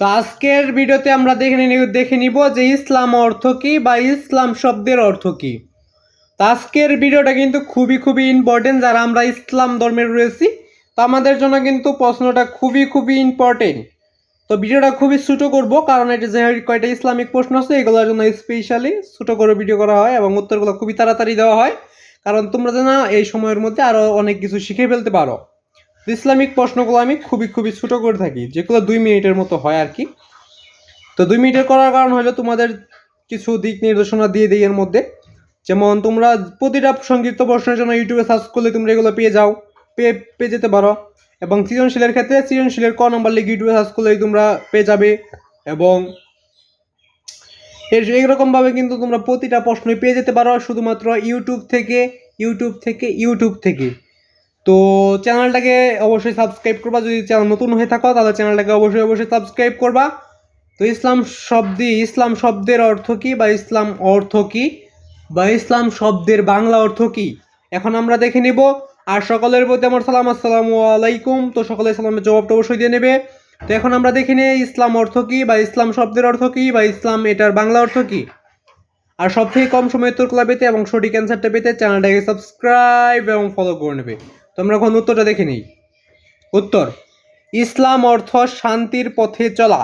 তো আজকের ভিডিওতে আমরা দেখে দেখে নিব যে ইসলাম অর্থ কী বা ইসলাম শব্দের অর্থ কী। তো আজকের ভিডিওটা কিন্তু খুবই খুবই ইম্পর্টেন্ট যারা আমরা ইসলাম ধর্মের রয়েছি, তো আমাদের জন্য কিন্তু প্রশ্নটা খুবই খুবই ইম্পর্টেন্ট তো ভিডিওটা খুবই ছোটো করব, কারণ এটা যে কয়টা ইসলামিক প্রশ্ন আছে, এগুলোর জন্য স্পেশালি ছোটো করে ভিডিও করা হয় এবং উত্তরগুলো খুবই তাড়াতাড়ি দেওয়া হয়, কারণ তোমরা যেন এই সময়ের মধ্যে আরও অনেক কিছু শিখে ফেলতে পারো। ইসলামিক প্রশ্নগুলো আমি খুবই খুবই ছোটো করে থাকি, যেগুলো দুই মিনিটের মতো হয় আর কি। তো দুই মিনিটের করার কারণ হলো তোমাদের কিছু দিক নির্দেশনা দিয়ে দিই এর মধ্যে। যেমন তোমরা প্রতিটা সংক্ষিপ্ত প্রশ্নের জন্য ইউটিউবে সার্চ করলে তোমরা এগুলো পেয়ে যাও, পেয়ে পেয়ে যেতে পারো। এবং সৃজনশীলের ক্ষেত্রে সৃজনশীলের ক নম্বর লিখে ইউটিউবে সার্চ করলেই তোমরা পেয়ে যাবে। এবং এর এইরকমভাবে কিন্তু তোমরা প্রতিটা প্রশ্নই পেয়ে যেতে পারো, শুধুমাত্র ইউটিউব থেকে ইউটিউব থেকে ইউটিউব থেকে। তো চ্যানেলটাকে অবশ্যই সাবস্ক্রাইব করবা। যদি চ্যানেল নতুন হয়ে থাকো, তাহলে চ্যানেলটাকে অবশ্যই অবশ্যই সাবস্ক্রাইব করবা। তো ইসলাম শব্দে, ইসলাম শব্দের অর্থ কী বা ইসলাম অর্থ কী বা ইসলাম শব্দের বাংলা অর্থ কী? এখন আমরা দেখে নিব। আর সকলের প্রতি আমার সালাম, আসসালামু আলাইকুম। তো সকলে সালামের জবাবটা অবশ্যই দিয়ে নেবে। তো এখন আমরা দেখে নিই ইসলাম অর্থ কী বা ইসলাম শব্দের অর্থ কী বা ইসলাম এটার বাংলা অর্থ কী। আর সব থেকে কম সময় উত্তরগুলো পেতে এবং সঠিক অ্যান্সারটা পেতে চ্যানেলটাকে সাবস্ক্রাইব এবং ফলো করে নেবে। তো আমরা এখন উত্তরটা দেখে নিই। উত্তর, ইসলাম অর্থ শান্তির পথে চলা।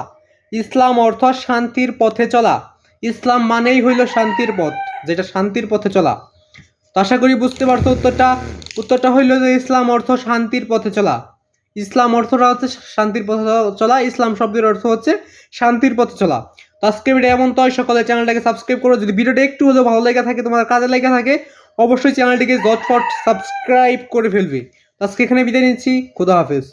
ইসলাম অর্থ শান্তির পথে চলা। ইসলাম মানেই হইল শান্তির পথ, যেটা শান্তির পথে চলা। তো আশা করি বুঝতে পারছ উত্তরটা। উত্তরটা হইল যে ইসলাম অর্থ শান্তির পথে চলা। ইসলাম অর্থটা হচ্ছে শান্তির পথে চলা, ইসলাম শব্দের অর্থ হচ্ছে শান্তির পথে চলা। তো আজকে ভিডিও এমন তো সকলে চ্যানেলটাকে সাবস্ক্রাইব করো। যদি ভিডিওটা একটু হলেও ভালো লেগে থাকে, তোমার কাজে লেগে থাকে অবশ্যই চ্যানেলটিকে জটফট সাবস্ক্রাইব করে ফেলবে। আজকে এখানে বিদায় নিচ্ছি খুদা হাফেজ।